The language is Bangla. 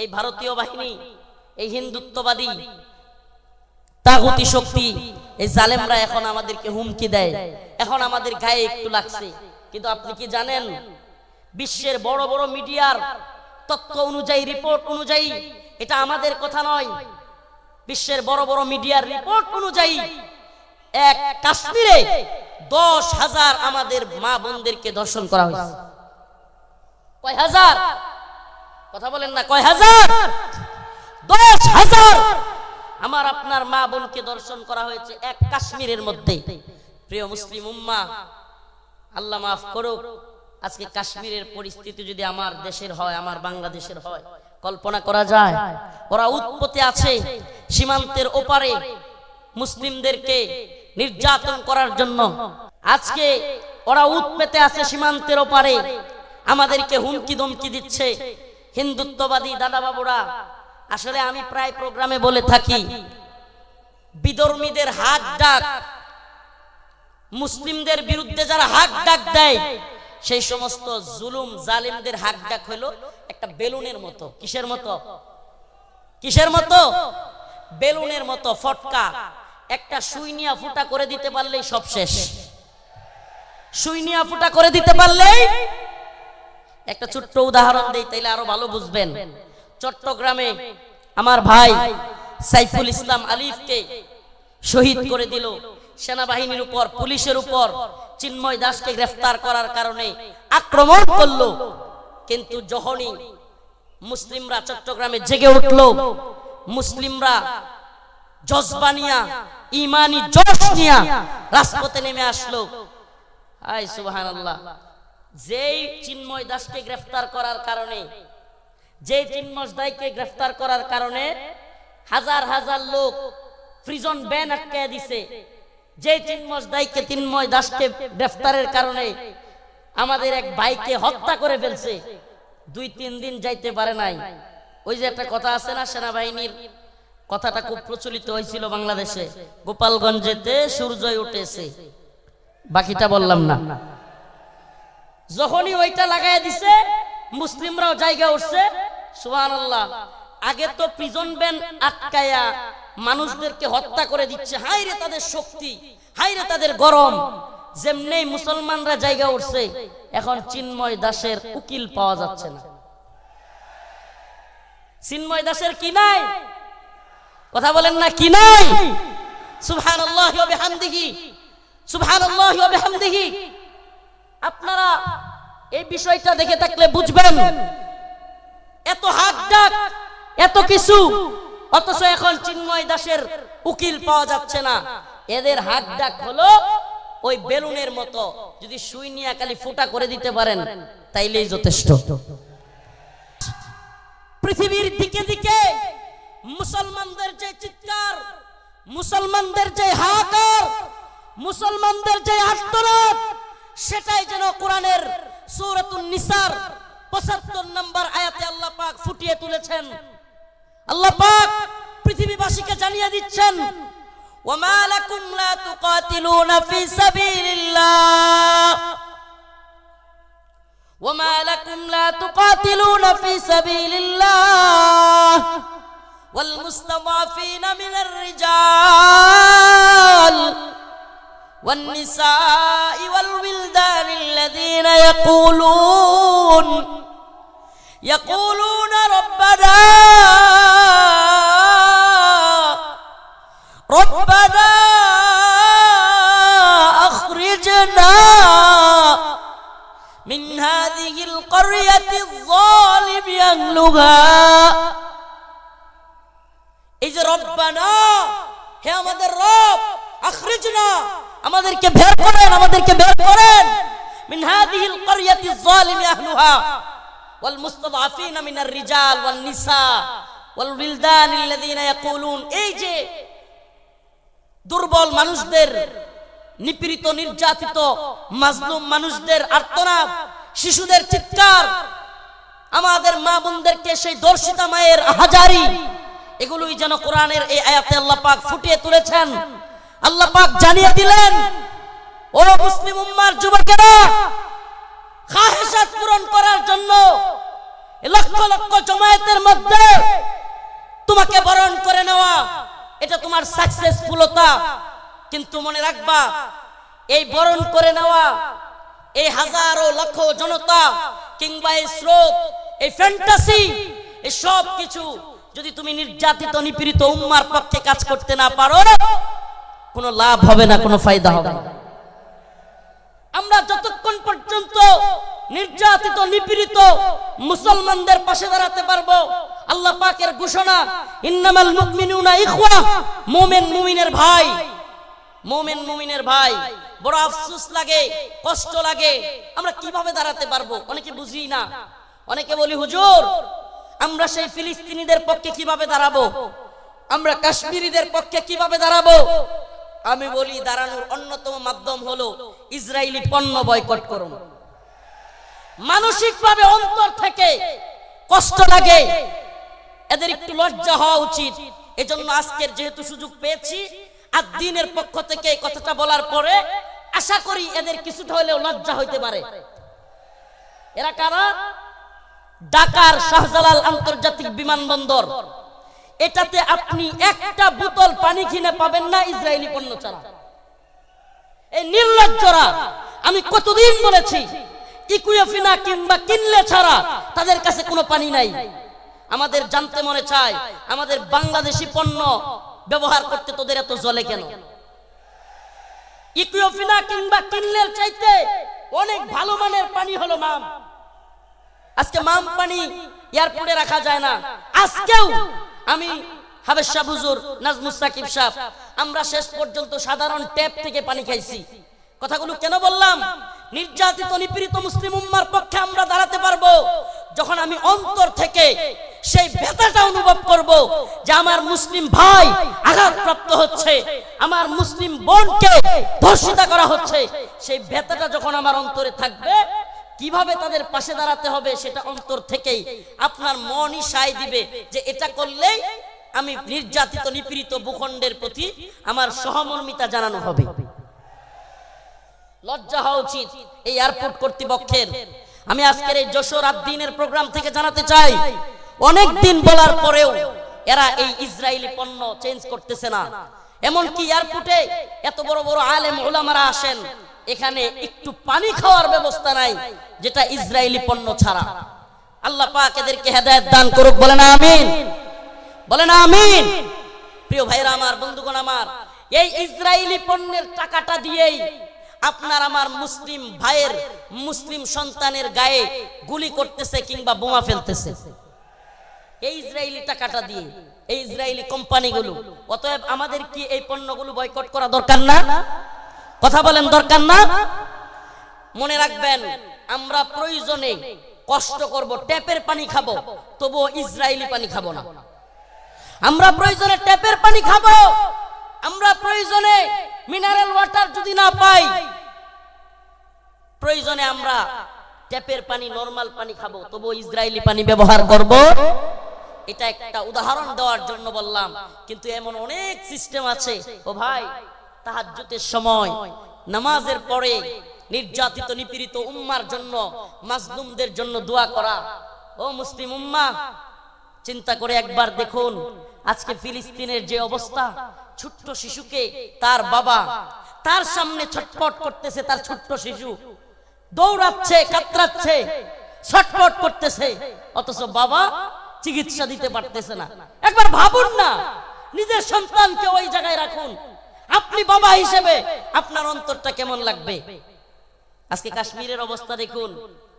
এই ভারতীয় বাহিনী, এই হিন্দুত্ববাদী তাগুতি শক্তি, এই জালেমরা এখন আমাদেরকে হুমকি দেয়। এখন আমাদের গায়ে একটু লাগছে। কিন্তু আপনি কি জানেন, বিশ্বের বড় বড় মিডিয়ার তথ্য অনুযায়ী, রিপোর্ট অনুযায়ী এটা আমাদের কথা নয়। বিশ্বের বড় বড় মিডিয়ার রিপোর্ট অনুযায়ী এক কাশ্মীরে দশ হাজার আমাদের মা বোনদেরকে দর্শন করা হয়েছে। কয় হাজার? কথা বলেন না, কয় হাজার? দশ হাজার? আমার আপনার মা বোনকে দর্শন করা হয়েছে এক কাশ্মীরের মধ্যে। প্রিয় মুসলিম উম্মা, আল্লাহ মাফ করুক, আজকে কাশ্মীরের পরিস্থিতি যদি আমার দেশের হয়, আমার বাংলাদেশের হয়, কল্পনা করা যায়? ওরা উৎপত্তি আছে সীমান্তের ওপারে মুসলিমদেরকে নির্যাতন করার জন্য। আজকে ওরা উৎপেতে আছে সীমান্তের ওপারে। আমাদেরকে হুমকি দমকি দিচ্ছে। হিন্দুত্ববাদী দাদা বাবুরা আসলে আমি প্রায় প্রোগ্রামে বলে থাকি, বিধর্মীদের হাত ডাক, মুসলিমদের বিরুদ্ধে যারা হাক ডাক দেয়, সেই সমস্ত জুলুম জালিমদের হাক ডাক হলো একটা বেলুনের মতো। কিসের মতো? কিসের মতো? বেলুনের মতো ফটকা। একটা সুইনিয়া ফুটা করে দিতে পারলেই সব শেষ। সুইনিয়া ফুটা করে দিতে পারলেই একটা ছোট্ট উদাহরণ দেই, তাইলে আরও ভালো বুঝবেন। চট্টগ্রামে আমার ভাই সাইফুল ইসলাম আলিফকে শহীদ করে দিল। সেনাবাহিনীর উপর, পুলিশের উপর চিন্ময় দাসকে গ্রেফতার করার কারণে আক্রমণ করল। কিন্তু যখনই মুসলিমরা চট্টগ্রামে জেগে উঠল, মুসলিমরা জজবানিয়া ইমানি জশ নিয়া রাজপথে নেমে আসলো। হাই সুবাহান আল্লাহ যেই চিন্ময় দাসকে গ্রেফতার করার কারণে, যেই চিন্ময় দাসকে গ্রেফতার করার কারণে হাজার হাজার লোক প্রিজন ব্যান আটকায় দিছে যে চিন্ময় দাইকে তিনময় দাসকে গ্রেফতারের কারণে আমাদের এক ভাইকে হত্যা করে ফেলছে, দুই তিন দিন যাইতে পারে নাই। ওই যে একটা কথা আছে না, সেনাবাহিনীর কথাটা খুব প্রচলিত হয়েছিল বাংলাদেশে, গোপালগঞ্জেতে সূর্যই উঠেছে। বাকিটা বললাম না। যখনই ওইটা লাগাই দিছে, মুসলিমরাও জায়গা উঠছে। সুবহানাল্লাহ। আগে তো প্রিজন ব্যান আটকায়া মানুষদেরকে হত্যা করে দিচ্ছে। হাই রে তাদের শক্তি হাই রে তাদের গরম। যেমনি মুসলমানরা জায়গা উঠছে, এখন চিন্ময় দাসের উকিল পাওয়া যাচ্ছে না। চিন্ময় দাসের কি নাই? কথা বলেন না, কি নাই? সুবহানাল্লাহ ওয়া বিহামদিহি। সুবহানাল্লাহ ওয়া বিহামদিহি। আপনারা এই বিষয়টা দেখে থাকলে বুঝবেন। এত হাত ডাক, এত কিছু, অথচ এখন চিন্ময় দাসের উকিল পাওয়া যাচ্ছে না। এদের হাত ডাক হলো ওই বেলুনের মতো। যদি সুই নিয়ে খালি ফুটা করে দিতে পারেন, তাইলেই যথেষ্ট। পৃথিবীর দিকে দিকে মুসলমানদের যে চিৎকার, মুসলমানদের যে হাহাকার, মুসলমানদের যে আত্মনাদ সেটাই যেন কোরআনের সূরাতুন নিসার 75 নম্বর আয়াতে আল্লাহ পাক ফুটিয়ে তুলেছেন আল্লাহ পাক পৃথিবীবাসীকে জানিয়ে দিচ্ছেন ওয়ামা লাকুম লা তুকাতিলুনা ফি সাবিলিল্লাহ وما لكم لا تقاتلون في سبيل الله والمستضعفين من الرجال والنساء والولدان الذين يقولون يقولون ربنا ربنا أخرجنا من هذه القرية الظالم أهلها إذ ربنا يا مدر رب أخرجنا আমাদেরকে বের করেন, আমাদেরকে বের করেন। যালিম আহলুহা ওয়াল মুস্তাদআফিনা মিনার রিজাল ওয়ান নিসা ওয়াল উইলদান আল্লাযিনা ইয়াকুলুন। এই যে দুর্বল মানুষদের, নিপীড়িত, নির্যাতিত, মাজলুম মানুষদের আর্তনাদ, শিশুদের চিৎকার, আমাদের মা বোনদেরকে সেই দর্শিতা মায়ের হাজারি, এগুলোই যেন কোরআনের এই আয়াতে আল্লাহ পাক ফুটিয়ে তুলেছেন। আল্লাহ পাক জানিয়ে দিলেন ও মুসলিম উম্মার যুবকেরা, খাহেসাত পূরণ করার জন্য লক্ষ লক্ষ জমায়েতের মধ্যে তোমাকে বরণ করে নেওয়া, এটা তোমার সাকসেসফুলতা কিন্তু মনে রাখবা, এই বরণ করে নেওয়া, এই হাজারো লক্ষ জনতা কিংবা এই স্রোত, এই ফ্যান্টাসি এই সব কিছু যদি তুমি নির্যাতিত, নিপীড়িত উম্মার পক্ষে কাজ করতে না পারো কোনো লাভ হবে না, কোনো ফায়দা হবে আমরা যতক্ষণ পর্যন্ত নির্যাতিত, নিপীড়িত মুসলমানদের পাশে দাঁড়াতে পারব, আল্লাহ পাকের ঘোষণা, ইন্নামাল মুমিনুনা ইখওয়া, মুমিন মুমিনের ভাই, মুমিন মুমিনের ভাই, বড় আফসোস লাগে, কষ্ট লাগে, আমরা কীভাবে দাঁড়াতে পারব, অনেকে বুঝি না। অনেকে বলি, হুজুর, আমরা সেই ফিলিস্তিনিদের পক্ষে কীভাবে দাঁড়াবো? আমরা কাশ্মীরিদের পক্ষে কীভাবে দাঁড়াবো? আমি বলি, দাঁড়ানোর অন্যতম মাধ্যম হলো ইসরায়েলি পণ্য বয়কট করুন। মানসিকভাবে অন্তর থেকে কষ্ট লাগে। এদের একটু লজ্জা হওয়া উচিত। এজন্য আজকের যেহেতু সুযোগ পেয়েছি, আর দিনের পক্ষ থেকে এই কথাটা বলার পরে আশা করি এদের কিছুটা হলেও লজ্জা হইতে পারে। এরা কারা? ঢাকার শাহজালাল আন্তর্জাতিক বিমানবন্দর। এটাতে আপনি একটা বোতল পানি কিনে পাবেন না ইসরায়েলি পণ্য ছাড়া। এই নির্লজ্জরা আমি কতদিন বলেছি ইকুয়েফিনা কিংবা কিনলে ছাড়া তাদের কাছে কোনো পানি নাই। আমাদের জানতে মনে চায়, আমাদের বাংলাদেশি পণ্য ব্যবহার করতে তোদের এত জলে কেন? ইকুয়েফিনা কিংবা কিনলের চাইতে অনেক ভালো মানের পানি হলো মাম। আজকে মাম পানি এয়ারপোর্টে রাখা যায় না। আজকেও আমি হাবেশ হুজুর নাজমুস সাকিব সাহ আমরা শেষ পর্যন্ত সাধারণ ট্যাপ থেকে পানি খাইছি। কথাগুলো কেন বললাম? নির্যাতিত, নিপীড়িত মুসলিম উম্মার পক্ষে আমরা দাঁড়াতে পারব যখন আমি অন্তর থেকে সেই ব্যথাটা অনুভব করব যে আমার মুসলিম ভাই আঘাতপ্রাপ্ত হচ্ছে, আমার মুসলিম বোনকে ধর্ষিতা করা হচ্ছে। সেই ব্যথাটা যখন আমার অন্তরে থাকবে কীভাবে তাদের পাশে দাঁড়াতে হবে সেটা অন্তর থেকেই আপনার মনই সায় দিবে যে এটা করলেই আমি নির্যাতিত, নিপীড়িত ভূখণ্ডের প্রতি আমার সহমর্মিতা জানানো হবে। লজ্জা হওয়া উচিত এই এয়ারপোর্ট কর্তৃপক্ষের। আমি আজকের এই যশোর দিনের প্রোগ্রাম থেকে জানাতে চাই, অনেক দিন বলার পরেও এরা এই ইসরায়েলি পণ্য চেঞ্জ করতেছে না। এমনকি এয়ারপোর্টে এত বড় বড় আলেম ওলামারা আসেন এখানে একটু পানি খাওয়ার ব্যবস্থা নাই, যেটা ইসরায়েলি পণ্য ছাড়া। আল্লাহ পাক এদেরকে হেদায়েত দান করুক, বলেন আমিন। বলেন আমিন। প্রিয় ভাইরা আমার, বন্ধুগণ আমার, এই ইসরায়েলি পণ্যের টাকাটা দিয়েই আপনার আমার মুসলিম ভাইয়ের মুসলিম সন্তানের গায়ে গুলি করতেছে কিংবা বোমা ফেলতেছে। এই ইসরায়েলি টাকাটা দিয়ে, এই ইসরায়েলি কোম্পানিগুলো, অতএব আমাদের কি এই পণ্যগুলো বয়কট করা দরকার না? কথা বলেন, দরকার না? মনে রাখবেন, আমরা প্রয়োজনে কষ্ট করব, ট্যাপের পানি খাব, তবুও ইসরায়েলি পানি খাব না। আমরা প্রয়োজনে ট্যাপের পানি খাব, আমরা প্রয়োজনে মিনারেল ওয়াটার যদি না পাই, প্রয়োজনে আমরা ট্যাপের পানি নরমাল পানি খাব তবু ইসরায়েলি পানি ব্যবহার করব। এটা একটা উদাহরণ দেওয়ার জন্য বললাম, কিন্তু এমন অনেক সিস্টেম আছে। ও ভাই তাহাজ্জুদের সময়, নামাজের পরে নির্যাতিত, নিপীড়িত উম্মার জন্য, মাজলুমদের জন্য দোয়া করা। ও মুসলিম উম্মা, চিন্তা করে একবার দেখুন, আজকে ফিলিস্তিনের যে অবস্থা, ছোট্ট শিশুকে তার বাবা তার সামনে ছটপট করতেছে, তার ছোট্ট শিশু। দৌড়াচ্ছে, কাতরাচ্ছে, ছটপট করতেছে, অথচ বাবা চিকিৎসা দিতে পারতেছে না। একবার ভাবুন না, নিজের সন্তানকে ওই জায়গায় রাখুন আপনি বাবা হিসেবে আপনার অন্তরটা কেমন লাগবে? আজকে কাশ্মীরের অবস্থা দেখুন।